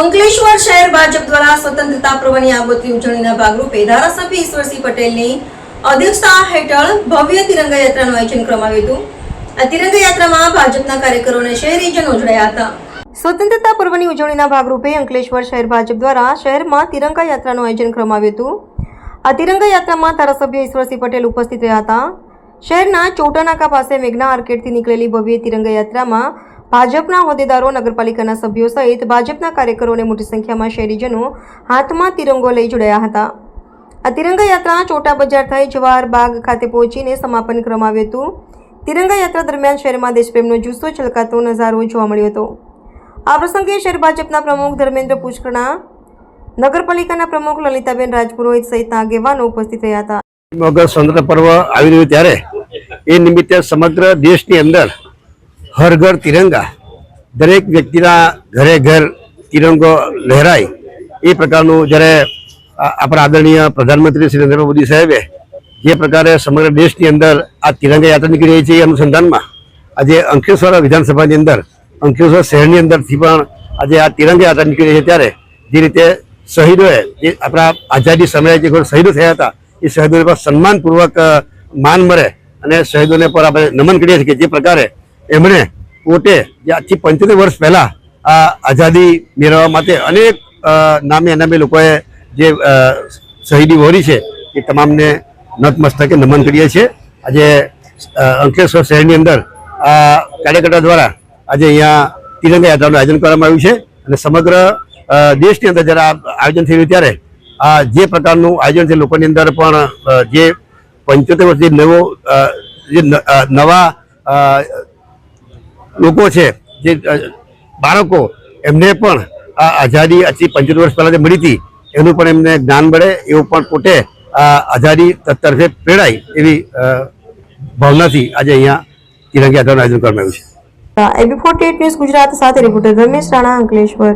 અંકલેશ્વર શહેર ભાજપ દ્વારા સ્વતંત્રતા પર્વની આગોતરી ઉજવણીના ભાગરૂપે ધારાસભ્ય ઈશ્વરસિંહ પટેલની અધ્યક્ષતા હેઠળ ભવ્ય તિરંગા યાત્રાનું આયોજન કરવામાં આવ્યું આ તિરંગા યાત્રામાં ભાજપના કાર્યકરો શહેરીજનો જોડાયા હતા. સ્વતંત્રતા પર્વની ઉજવણીના ભાગરૂપે અંકલેશ્વર શહેર ભાજપ દ્વારા શહેરમાં તિરંગા યાત્રાનું આયોજન કરવામાં આવ્યું હતું. આ તિરંગા યાત્રામાં ધારાસભ્ય ઈશ્વરસિંહ પટેલ ઉપસ્થિત રહ્યા હતા. શહેરના ચોટાનાકા પાસે મેઘના આર્કેડથી નીકળેલી ભવ્ય તિરંગા યાત્રામાં ભાજપના હોદ્દેદારો, નગરપાલિકાના સભ્યો સહિત ભાજપના કાર્યકરો અને મોટી સંખ્યામાં શહેરીજનો હાથમાં તિરંગો લઈ જોડાયા હતા. આ તિરંગા યાત્રા ચોટા બજાર થઈ જવાહર બાગ ખાતે પહોંચીને સમાપન કરવામાં આવ્યું હતું. તિરંગા યાત્રા દરમિયાન શહેરમાં દેશપ્રેમનો જુસ્સો છલકાતો નજારો જોવા મળ્યો હતો. આ પ્રસંગે શહેર ભાજપના પ્રમુખ ધર્મેન્દ્ર પુષ્કરના નગરપાલિકાના પ્રમુખ લલિતાબેન રાજપુરોહિત સહિતના આગેવાનો ઉપસ્થિત રહ્યા હતા. મગર સ્વતંત્ર પર્વ આવી રહ્યું ત્યારે એ નિમિત્તે સમગ્ર દેશની અંદર હર ઘર તિરંગા. દરેક વ્યક્તિના ઘરે ઘર તિરંગો લહેરાય. એ પ્રકારનું જ્યારે આપણા આદરણીય પ્રધાનમંત્રી શ્રી નરેન્દ્ર મોદી સાહેબે જે પ્રકારે સમગ્ર દેશની અંદર આ તિરંગા યાત્રા નીકળી રહી છે એ અનુસંધાનમાં આજે અંકલેશ્વર વિધાનસભાની અંદર, અંકલેશ્વર શહેરની અંદરથી પણ આજે આ તિરંગા યાત્રા નીકળી રહી છે ત્યારે જે રીતે શહીદોએ જે આપણા આઝાદી સમયે જે શહીદો થયા હતા, એ શહીદોને પણ સન્માનપૂર્વક માન મળે અને શહીદોને પર આપણે નમન કરીએ છીએ કે જે પ્રકારે એમણે પોતે આજથી પંચોતેર વર્ષ પહેલાં આ આઝાદી મેળવવા માટે અનેક નામે અનામે લોકોએ જે શહીદી વહોરી છે એ તમામને નતમસ્તકે નમન કરીએ છીએ. આજે અંકલેશ્વર શહેરની અંદર આ કાર્યકર્તા દ્વારા આજે અહીંયા તિરંગા યાત્રાનું આયોજન કરવામાં આવ્યું છે અને સમગ્ર દેશની અંદર જ્યારે આ આયોજન થયું ત્યારે આ જે પ્રકારનું આયોજન છે લોકોની અંદર પણ જે પંચોતેર વર્ષ જે નવો જે નવા લોકો છે, જે બાળકો, એમને પણ આ આઝાદી આજથી પંચોતેર વર્ષ પહેલાં જે મળી હતી, એનું પણ એમને જ્ઞાન મળે, એવું પણ પોતે આ આઝાદી તરફે પ્રેરાય એવી ભાવનાથી આજે અહીંયા તિરંગી યાત્રાનું આયોજન કરવામાં આવ્યું છે. એબી ફોર્ટી ન્યૂઝ ગુજરાત સાથે રિપોર્ટર રમેશ રાણા અંકલેશ્વર.